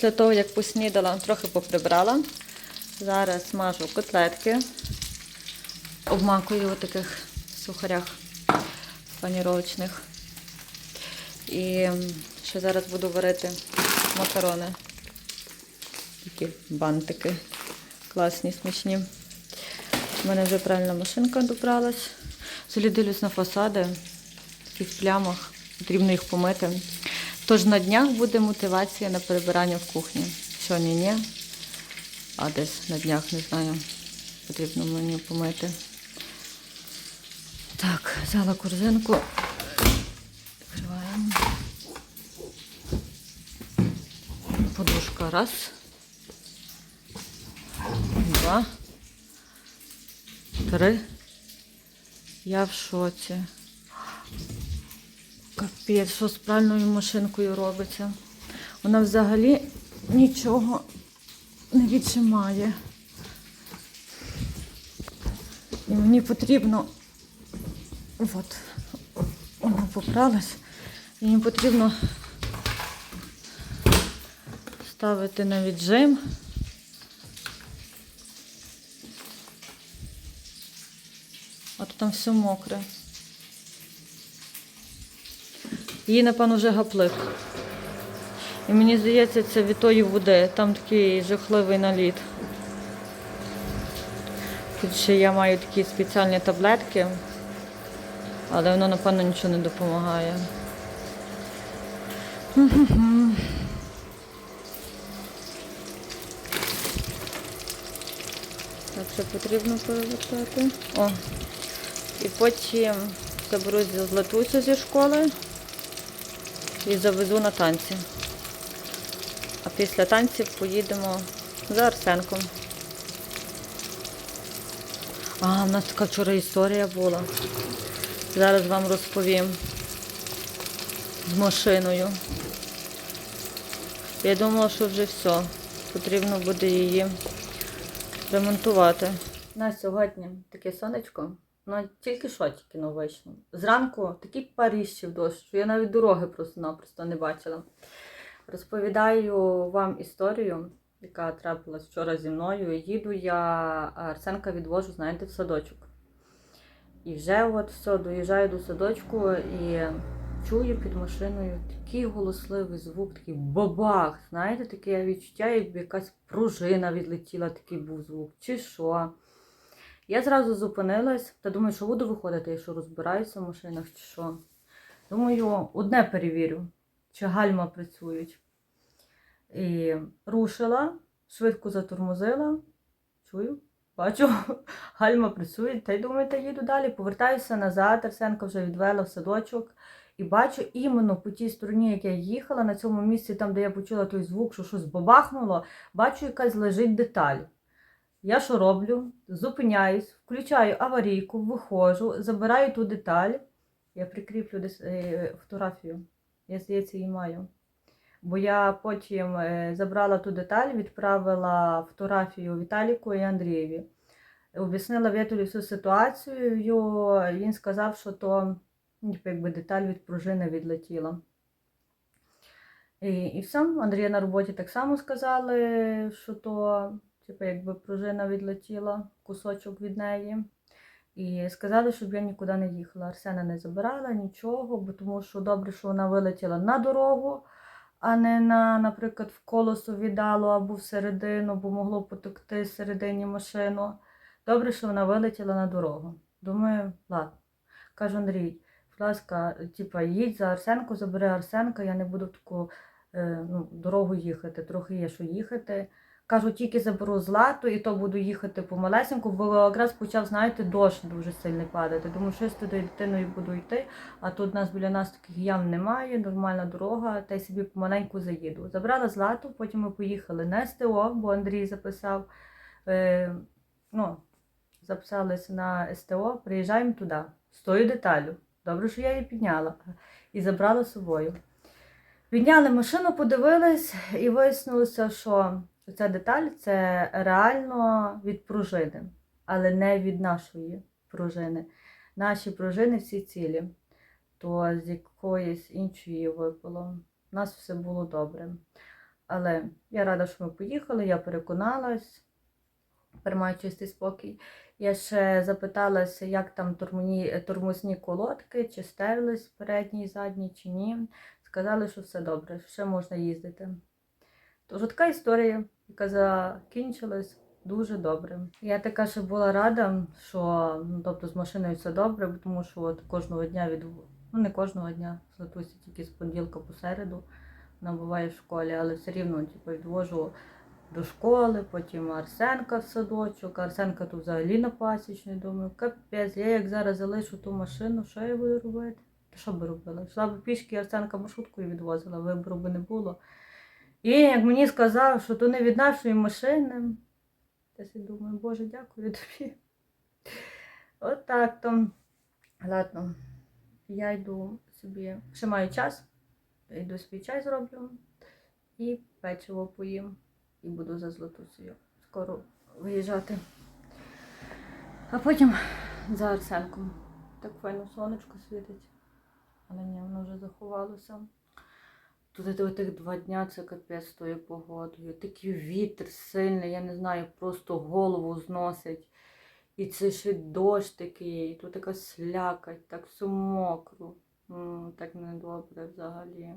Після того, як поснідала, трохи поприбрала. Зараз смажу котлетки. Обмакую у таких сухарях паніровочних. І ще зараз буду варити макарони. Такі бантики. Класні, смачні. У мене вже правильна машинка добралась. Взагалі дивлюсь на фасади, в таких плямах. Потрібно їх помити. Тож на днях буде мотивація на перебирання в кухні. Сьогодні ні, а десь на днях, не знаю, потрібно мені помити. Так, взяла корзинку. Відкриваємо. Подушка. Раз. Два. Три. Я в шоці. Капець, що з пральною машинкою робиться. Вона взагалі нічого не відчимає. І мені потрібно. От, вона поправилась. І мені потрібно ставити на віджим. А то там все мокре. Її, напевно, вже гаплик. І мені здається, це від тої води. Там такий жахливий наліт. Тут ще я маю такі спеціальні таблетки, але воно, напевно, нічого не допомагає. Так, ще потрібно перевертати. О. І потім заберу златусю зі школи і завезу на танці. А після танців поїдемо за Арсенком. А, в нас така вчора історія була. Зараз вам розповім з машиною. Я думала, що вже все. Потрібно буде її ремонтувати. На сьогодні таке сонечко. Ну, тільки що тільки но вийшло. Зранку такий паріщив дощ, що я навіть дороги просто-напросто не бачила. Розповідаю вам історію, яка трапилась вчора зі мною. Їду я Арсенка відвожу, знаєте, в садочок. І вже от все, доїжджаю до садочку і чую під машиною такий голосливий звук, такий бабах. Знаєте, таке відчуття, якби якась пружина відлетіла, такий був звук, чи що. Я зразу зупинилась та думаю, що буду виходити, якщо розбираюся в машинах чи що. Думаю, одне перевірю, чи гальма працюють. І рушила, швидко затормозила. Чую, бачу, гальма працює. Та й думаю, та їду далі. Повертаюся назад. Арсенка вже відвела в садочок. І бачу іменно по тій стороні, як я їхала, на цьому місці, там, де я почула той звук, що щось бабахнуло, бачу, якась лежить деталь. Я що роблю? Зупиняюсь, включаю аварійку, виходжу, забираю ту деталь. Я прикріплю е, фотографію. Я, здається, її маю. Бо я потім е, забрала ту деталь, відправила фотографію Віталіку і Андрієві. Об'яснила Віталію всю ситуацію. Він сказав, що то якби деталь від пружини відлетіла. І, і все. Андрія на роботі так само сказали, що то, типу, якби пружина відлетіла, кусочок від неї. І сказали, щоб я нікуди не їхала. Арсена не забирала нічого, бо тому що добре, що вона вилетіла на дорогу, а не на, наприклад, в колесо віддало або всередину, бо могло потекти всередині машину. Добре, що вона вилетіла на дорогу. Думаю, ладно. Кажу Андрій, будь ласка, типа, їдь за Арсенку, забери Арсенка, я не буду в таку е, ну, дорогу їхати, трохи є що їхати. Кажу, тільки заберу злату, і то буду їхати помалесеньку, бо якраз почав, знаєте, дощ дуже сильний падати. Думаю, що я з туди дитиною буду йти, а тут нас біля нас таких ям немає, нормальна дорога, та й собі помаленьку заїду. Забрала злату, потім ми поїхали на СТО, бо Андрій записав, е, ну, записалися на СТО, приїжджаємо туди, з тою деталю. Добре, що я її підняла і забрала з собою. Підняли машину, подивились і вияснилося, що ця деталь це реально від пружини, але не від нашої пружини. Наші пружини всі цілі, то з якоїсь іншої випало. У нас все було добре. Але я рада, що ми поїхали, я переконалась, тепер маю чистий спокій. Я ще запиталася, як там тормозні, тормозні колодки, чи стерлись передні і задні, чи ні. Сказали, що все добре, ще можна їздити. Тож така історія, яка закінчилась дуже добре. Я така ще була рада, що ну, тобто, з машиною все добре, тому що от кожного дня від ну не кожного дня, Златусі тільки з понеділка по середу вона буває в школі, але все рівно типу, відвожу до школи, потім Арсенка в садочок. Арсенка тут взагалі на пасічний. Думаю, капець, я як зараз залишу ту машину, що я буду робити? Та що би робила? Йшла б пішки Арсенка маршруткою відвозила, вибору би не було. І як мені сказав, що то не від нашої машини. Я собі думаю, Боже, дякую тобі. От так то. Ладно, я йду собі, ще маю час, йду свій чай зроблю і печиво поїм. І буду за Златусею скоро виїжджати. А потім за Арсенком. Так файно сонечко світить. Але ні, воно вже заховалося. Тут тих два дня це капець з тою погодою. Такий вітер сильний, я не знаю, просто голову зносить. І це ще дощ такий, і тут така слякать, так все мокро. М, Так недобре взагалі.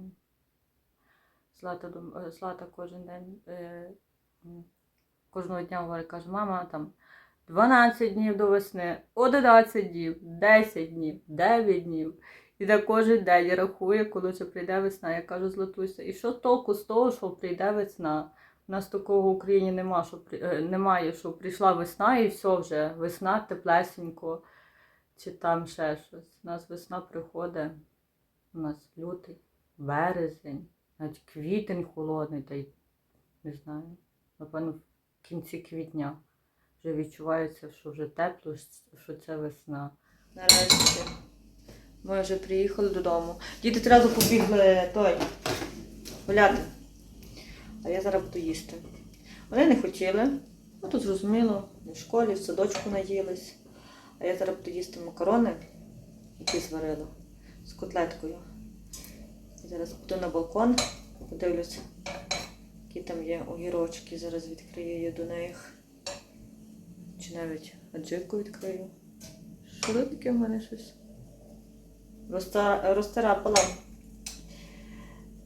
Злата, е, Злата кожен день, е, кожного дня говорить, каже, мама там 12 днів до весни, 11 днів, 10 днів, 9 днів. І так кожен день рахує, коли вже прийде весна. Я кажу, Златуся, і що толку з того, що прийде весна? У нас такого в Україні нема, що, е, немає, що прийшла весна і все вже, весна теплесенько, чи там ще щось. У нас весна приходить, у нас лютий, березень, навіть квітень холодний, та й не знаю, напевно, в кінці квітня вже відчувається, що вже тепло, що це весна. Нарешті. Ми вже приїхали додому. Діти одразу побігли той гуляти. А я зараз буду їсти. Вони не хотіли. Ну тут зрозуміло, в школі, в садочку наїлись. А я зараз буду їсти макарони, які зварила з котлеткою. І зараз піду на балкон, подивлюся, які там є огірочки. Зараз відкрию її до них. Чи навіть аджику відкрию. Що таке в мене щось? Розтарапала.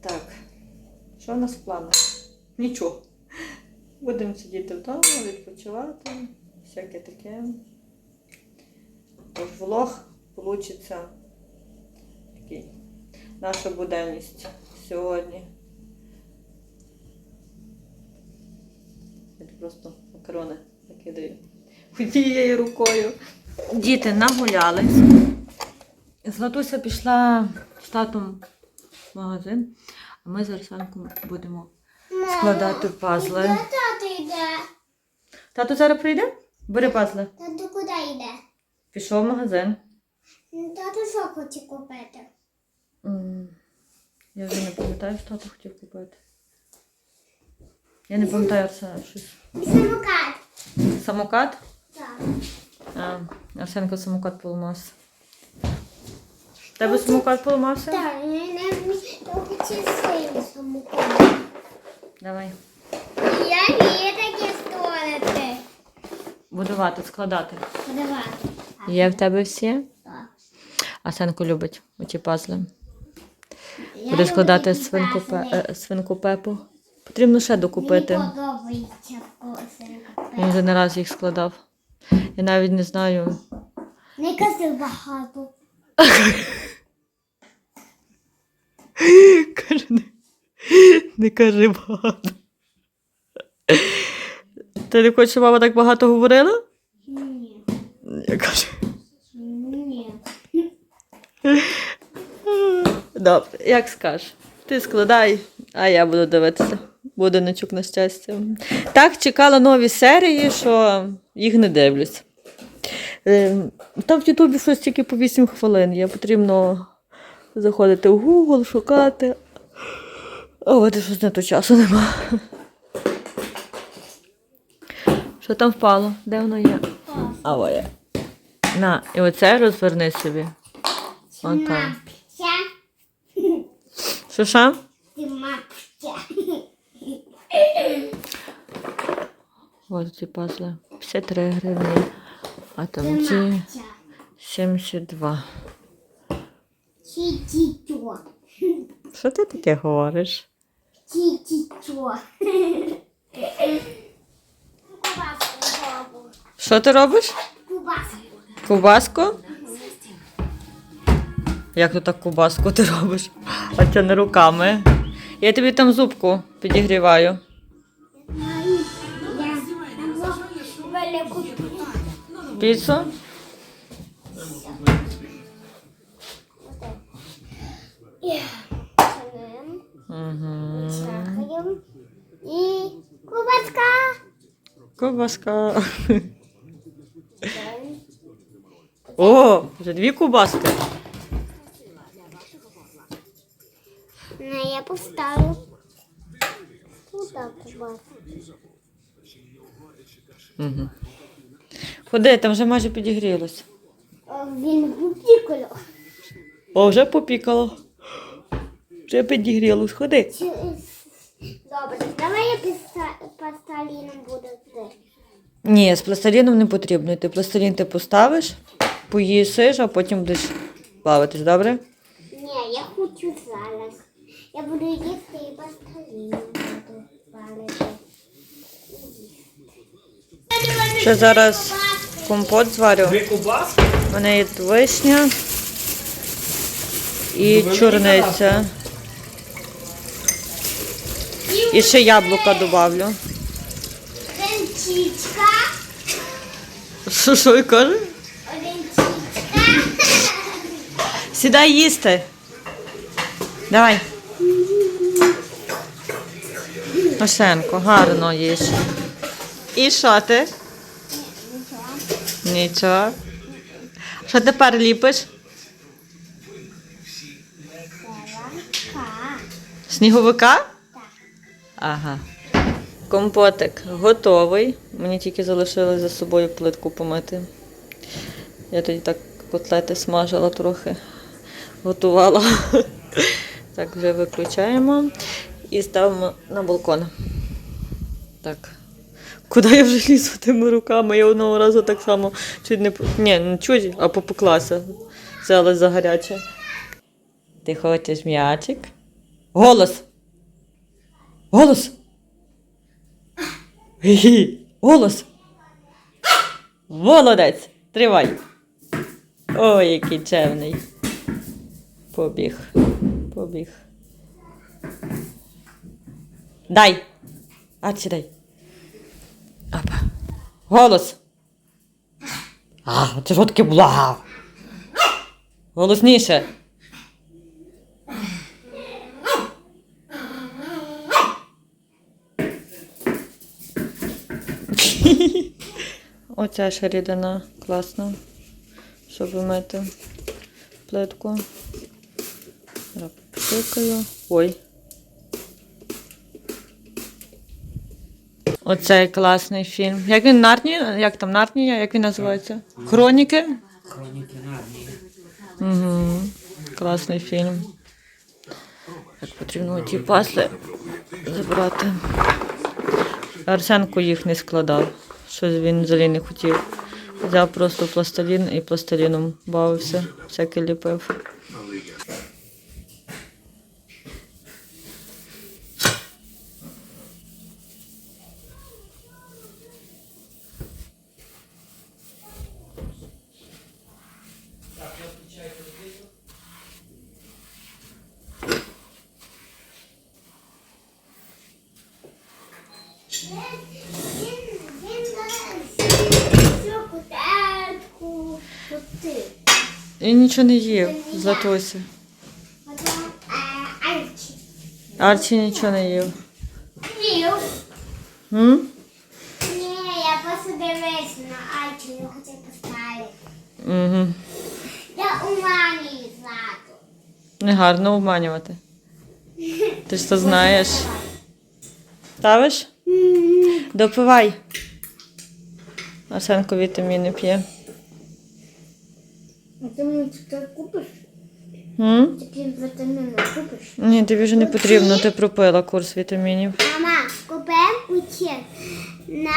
Так, що в нас в планах? Нічого. Будемо сидіти вдома, відпочивати, всяке таке. Тож влог получиться такий. Наша буденність сьогодні. Я просто макарони накидаю однією рукою. Діти нагулялись. Златуся пішла з татом в магазин, а ми з Арсенком будемо складати пазли. Де тато йде? Тато зараз прийде? Бери пазли. Тато куди йде? Пішов в магазин. Ну, Тато що хоче купити? М, Я вже не пам'ятаю, що тато хотів купити. Я не пам'ятаю Арсена щось. Самокат. Самокат? Так. А, Арсенко самокат поламався. Тебе самокат поламався? Так, я не трохи сильний самокат. Давай. Я вмію таке створити. Будувати, складати. Подавати. Є в тебе всі? Так. Арсенко любить оці пазли. Буде складати свинку, Пе- е, свинку Пепу. Потрібно ще докупити. Мені подобається косинка. Він вже не раз їх складав. Я навіть не знаю. Не кажи багато. Каже, не, не кажи багато. Ти не хочеш, щоб мама так багато говорила? Ні. Я кажу. Ні. Добре, як скажеш. Ти складай, а я буду дивитися. Будиночок на щастя. Так, чекала нові серії, що їх не дивлюсь. Е, Там в Ютубі щось тільки по 8 хвилин. Є потрібно заходити в Google, шукати. А от щось на то часу нема. Що там впало? Де воно є? А о, є. На, і оце розверни собі. Отак. Мапця. Що мапця. Ось ці пазли. 53 гривні. А там ці мапця. 72. Ті-ті-чо. Що ти таке говориш? Ті-ті-чо. Що ти робиш? Кубаску. Кубаску? Як то так кубаску ти робиш? А це не руками. Я тобі там зубку підігріваю. Піцу? Угу. І кубаска. Кубаска. О, вже дві кубаски. Не, я поставлю. Куда кубаску? Угу. Ходи, там вже майже підігрілося. О, Він гупікало. О, вже попікало. Вже підігрілось. Ходи. Добре, давай я пластиліном буду ти. Ні, з пластиліном не потрібно. Ти пластилін ти поставиш, поїсиш, а потім будеш бавитись, добре? Ні, я хочу зараз. Я буду їсти і пластиліном буду палити. Ще зараз компот зварю. У мене є вишня і чорниця. І ще яблука добавлю. Ренчичка. Що, що ви каже? Сідай їсти. Давай. Машенко, гарно їж. І що ти? Нічого. Що тепер ліпиш? Ка. Сніговика? Ага. Компотик готовий. Мені тільки залишилось за собою плитку помити. Я тоді так котлети смажила трохи, готувала. Так, вже виключаємо і ставимо на балкон. Так. Куди я вже лізу тими руками? Я одного разу так само чуть не ні, не чуть, а попеклася. Взяла за гаряче. Ти хочеш м'ячик? Голос! Голос! Гі-гі. Голос! Молодець! Тривай! Ой, який чемний. Побіг. Побіг. Дай! А дай. Опа. Голос! А, це що таке було? Голосніше. Оця ще рідина класна, щоб вимити плитку. Пшикаю. Ой. Оцей класний фільм. Як він Нарнія? Як там Нарнія? Як він називається? Хроніки? Хроніки Нарнії. Угу. Класний фільм. Так потрібно ті пасли забрати. Арсенко їх не складав. Щось він взагалі не хотів. Взяв просто пластилін і пластиліном бавився, всяке ліпив. Yeah кутетку, кути. І нічого не є, Златося. Е, Арчі. Нічого не їв. Їв. Ні, я просто дивилась на Арчі, я хотів поставити. Угу. Я уманюю злату. Негарно обманювати. Ти ж то знаєш. Ставиш? Допивай. Арсенко вітаміни п'є. А ти мені це купиш? М? Такі вітаміни купиш? Ні, тобі вже не потрібно, ти пропила курс вітамінів. Мама, купимо оці на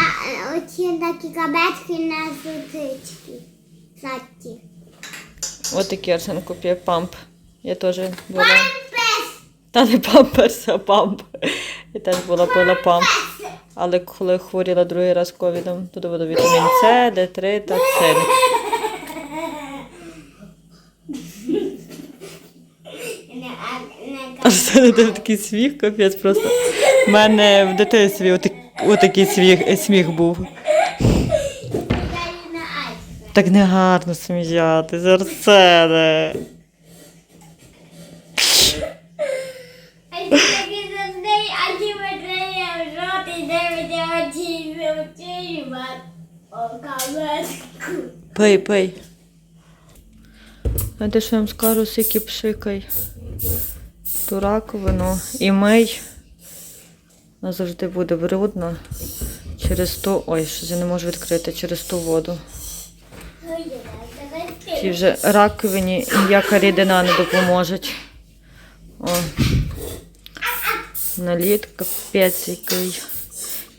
оці такі кабачки на зутички. Задні. От такий Арсенко п'є памп. Я теж була. Пампес! Та не памперс, а памп. Я теж була пила памп. Але коли хворіла другий раз ковідом, то було вітамін С, Д3 та цинк. Це такий сміх, капець просто. У мене в дитинстві отак, отакий сміх, сміх був. Так не гарно сміятись, Арсене. А ці такі завжди, а ті витримує в жовтий, дивиться очі, очі, о, кабачку. Пий, пий. А де що я вам скажу, скільки пшикай ту раковину і мий. Вона завжди буде брудно через ту. Ой, щось я не можу відкрити через ту воду. Ті вже раковині ніяка рідина не допоможе. О. Наліт капець який.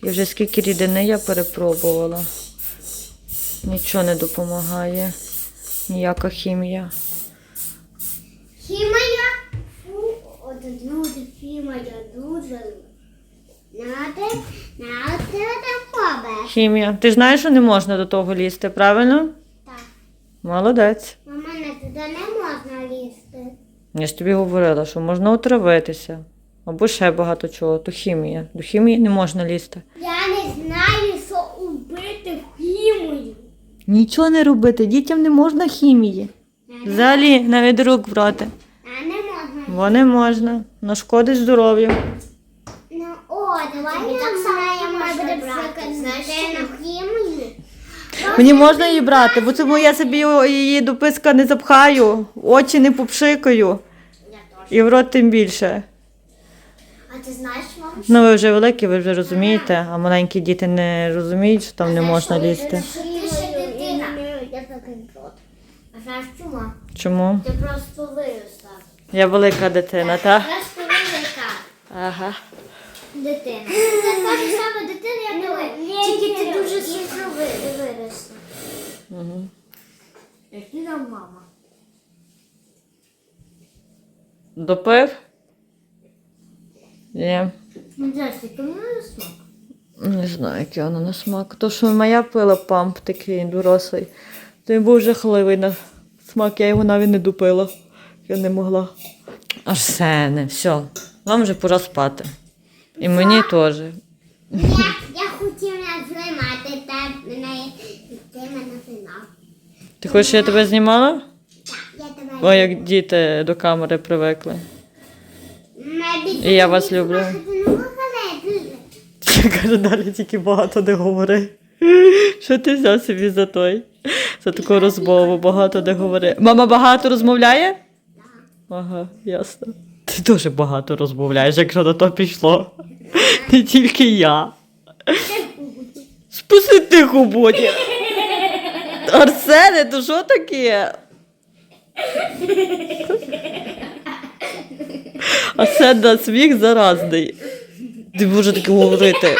І вже скільки рідини я перепробувала. Нічого не допомагає. Ніяка хімія. Хімія? Фу, от люди, хімія дуже. Надо, надо такое. Хімія. Ти знаєш, що не можна до того лізти, правильно? Так. Молодець. Мама, на туди не можна лізти. Я ж тобі говорила, що можна отравитися. Або ще багато чого, то хімія. До хімії не можна лізти. Я не знаю, Нічого не робити, дітям не можна хімії. Взагалі навіть рук брати. А не можна. Бо не можна. Нашкодить здоров'ю. Ну, о, давай ми так само можна брати. Знаєш, на хімію. Мені можна її брати, бо тому я собі її до писка не запхаю, очі не попшикаю. І в рот тим більше. А ти знаєш, мама? Ну, ви вже великі, ви вже розумієте, а маленькі діти не розуміють, що там не можна лізти. Ти ще дитина. Я такий рот. А знаєш чому? Чому? Ти просто виросла. Я велика дитина, так? Просто велика Ага. дитина. Це та ж сама дитина, як ви. Тільки ти дуже швидко виросла. Угу. Як і нам мама. Допив? Ні. Ну, не смак. Не знаю, який воно на смак. То, що моя пила памп такий дорослий, то він був жахливий на смак, я його навіть не допила. Я не могла. Арсене, все, вам вже пора спати. І мені теж. Я, я хотів не знімати тебе, не ти мене знімав. Ти хочеш, щоб я тебе знімала? Так, я тебе Ой, як діти до камери привикли. І я вас люблю. кажу, далі тільки багато не говори. Що ти взяв собі за той? За таку розмову, багато не говори. Мама багато розмовляє? Ага, ясно. Ти дуже багато розмовляєш, якщо на то пішло. Не тільки я. Спаси тихо будь. Арсене, то що таке? Арсен на сміх заразний. Ти може таке говорити.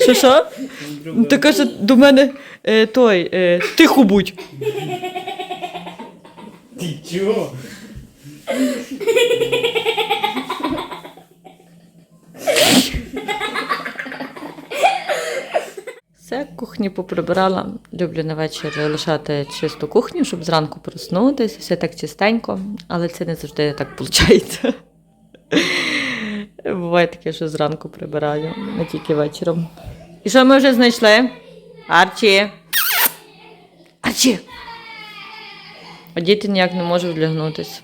Що що? Ну, Ти каже до мене е, той, е, тихо будь. Ти чого? Все, кухню поприбирала. Люблю на вечір лишати чисту кухню, щоб зранку проснутися, все так чистенько, але це не завжди так виходить. Буває таке, що зранку прибираю, не тільки вечором. І що ми вже знайшли? Арчі. Арчі! А діти ніяк не можуть вдягнутися.